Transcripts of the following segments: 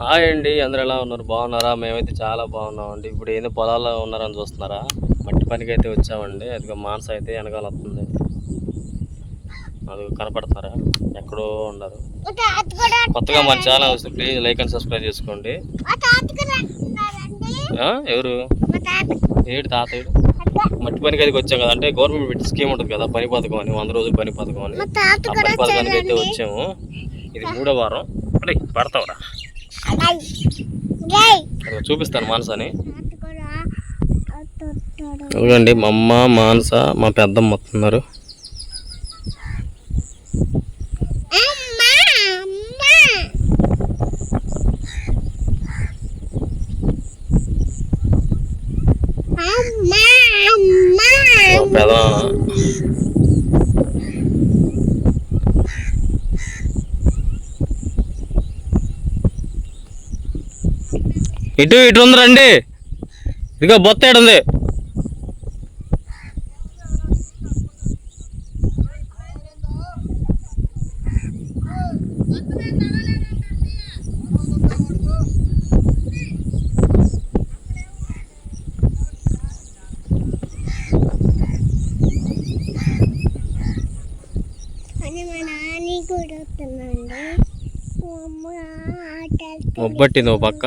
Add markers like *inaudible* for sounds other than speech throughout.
Hi అండి అందరు ఎలా ఉన్నారు? బాగున్నారా? మేమైతే చాలా బాగున్నామండి. ఇప్పుడు ఏంది పొలాల్లో ఉన్నారని చూస్తున్నారా? మట్టి పనికి అయితే వచ్చామండి. అదిగో మానస అయితే వెనకాల వస్తుంది. అది కనపడతారా? ఎక్కడో ఉండరు కొత్తగా మన ఛానల్ వస్తే ప్లీజ్ లైక్ అండ్ సబ్స్క్రైబ్ చేసుకోండి. ఎవరు? ఏడు తాతయ్యుడు మట్టి పనికి అయితే వచ్చాం కదా అంటే గవర్నమెంట్ పెట్టి స్కీమ్ ఉంటుంది కదా పని పథకం అని వంద రోజులు పని పథకం అని. ఆ పని పథకానికి అయితే వచ్చాము. ఇది మూడో వారం. అంటే పడతావురా. చూపిస్తాను మానసని ఇదిగోండి మా అమ్మ మానస మా పెద్దమ్మ వస్తున్నారు. అమ్మా అమ్మా అమ్మా అమ్మా మా పెద ఇటు ఇటు ఉంది రండి. ఇదిగో బొత్త ఉంది. మొబ్బట్టింది ఓ పక్క.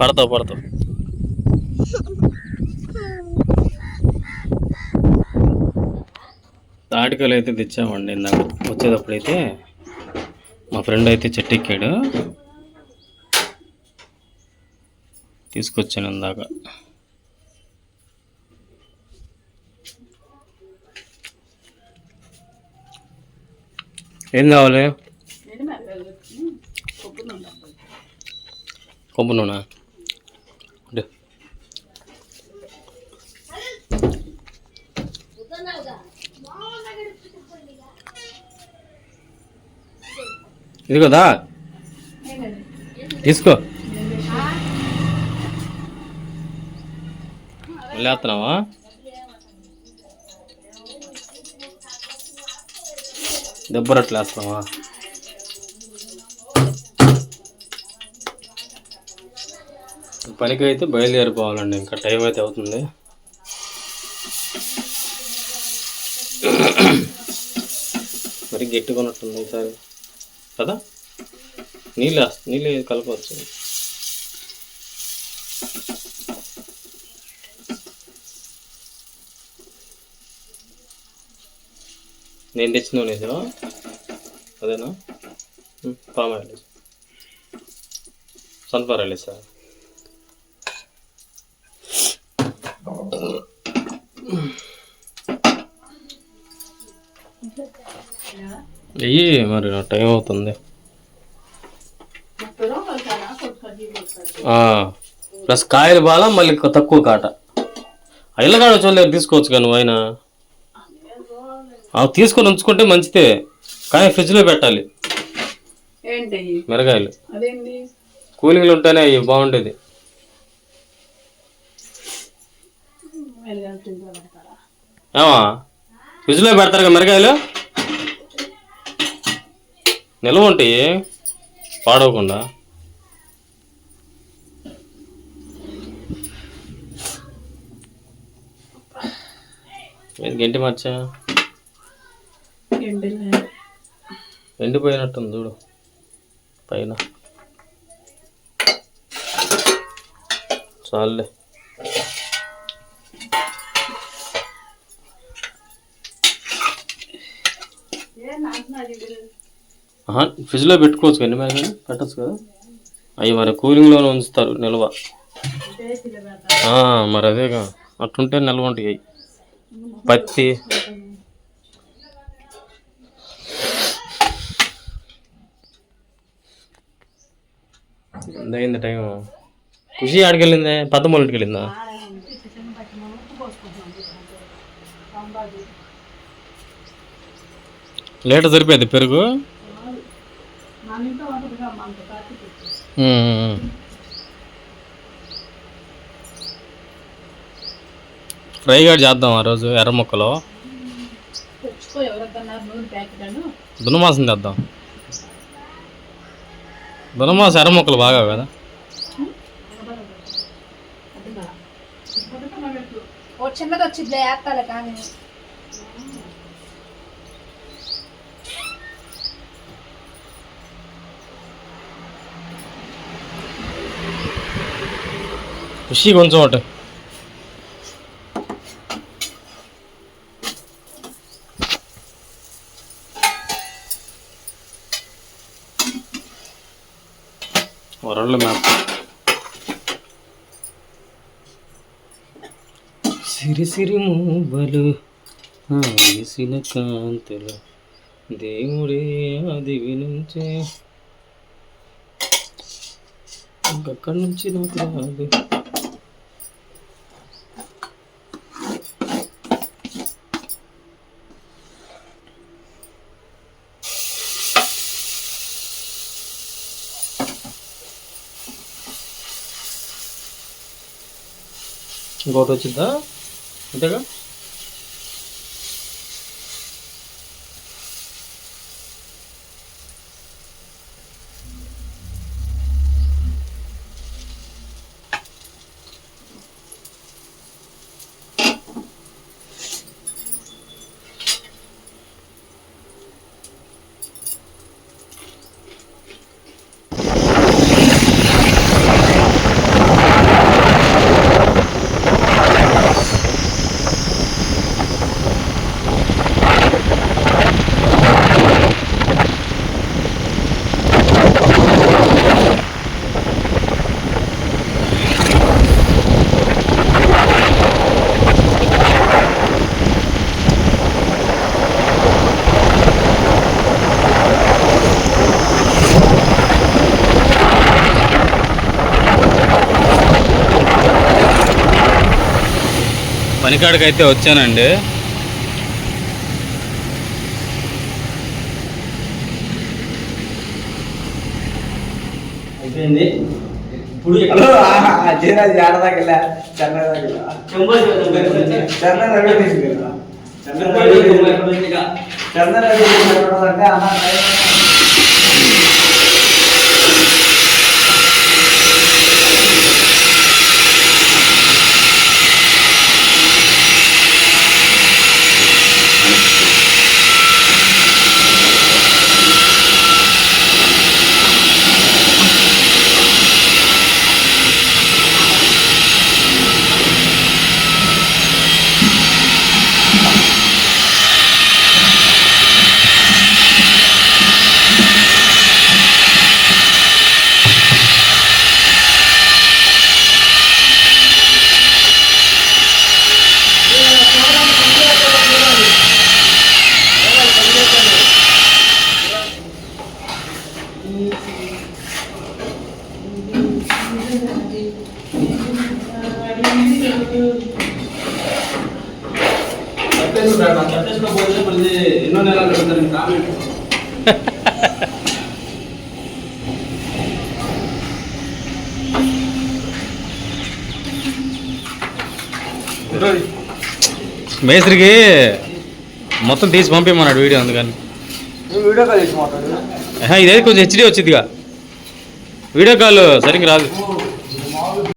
పడతావు పడతావు. తాటికాయలు అయితే తెచ్చామండి ఇందాక. వచ్చేటప్పుడైతే మా ఫ్రెండ్ అయితే చెట్టు ఎక్కాడు తీసుకొచ్చాను ఇందాక. ఏం కావాలి? కొబ్బరి నూనె. ఇది కదా? తీసుకో. మళ్ళీ వేస్తున్నావా? దెబ్బ రొట్టెలు వేస్తున్నావా? పనికి అయితే బయలుదేరిపోవాలండి ఇంకా టైం అయితే అవుతుంది. *coughs* మరి గట్టిగా ఉన్నట్టుంది ఈసారి. కదా? నీళ్ళు వేస్త- నీళ్ళు కలపవచ్చు. నేను తెచ్చిన నూనె అదేనా? Palm oil sunflower oil sir వెయ్యి మరి నా టైం అవుతుంది. ప్లస్ కాయలు బాగా మళ్ళీ తక్కువ కాట. ఇళ్ళగాడ చూడలేదు తీసుకోవచ్చు కానీ నువ్వు అయినా. అవి తీసుకొని ఉంచుకుంటే మంచిదే. కానీ ఫ్రిడ్జ్లో పెట్టాలి. మిరగాయలు. కూలింగ్లు ఉంటేనే అవి బాగుండేది. ఏమా? ఫ్రిడ్జ్లో పెడతారు కదా మిరగాయలు? నిల్వ ఉంటాయి పాడవకుండా. గంటి మచ్చ? ఏంటి ఎండిపోయినట్టుంది చూడు. పైన. చాలులే. ఆహా, ఫ్రిడ్జ్లో పెట్టుకోవచ్చు కానీ మరి కానీ? పెట్టచ్చు కదా? అవి మరి కూలింగ్లోనే ఉంచుతారు నిల్వ. మరి అదేగా. అట్టుంటే నిల్వ ఉంటాయి పత్తి. అయింది టైం ఖుషి ఆడికి వెళ్ళిందే పెద్దమ్మోళ్ళ వెళ్ళిందా లీటర్ సరిపోయింది పెరుగు? ఫ్రై కూడా చేద్దాం ఆ రోజు ఎర్ర ముక్కలు. దున్నమాసం చేద్దాం దునమా శర మొక్కలు బాగా కదా. చిన్నది వచ్చింది వేస్తాలే కానీ ఖుషి కొంచెం ఒకటి. World map. సిరి సిరి మూబలు ఆసిన కాంతులు దేవుడే అది వినుంచే. ఇంకక్కడి నుంచి నాకు రాదు. ఇంకోటి వచ్చిందా? అంతేగా? పనికాడికి అయితే వచ్చానండి. అయిపోయింది. ఇప్పుడు జయరాజ్ ఆడదాకెళ్ళా చెన్నై చెన్నై రవి తీసుకెళ్ళా చెన్నై రవి చెన్నై రవి అంటే అన్న ఎన్నో నెలలు పెడతారు కామెంట్ మేస్త్రికి మొత్తం తీసి పంపించమన్నాడు వీడియో అందుకని. వీడియో కాల్ ఇదైతే కొంచెం హెచ్డీ వచ్చిందిగా వీడియో కాల్ సరిగ్గా రాదు.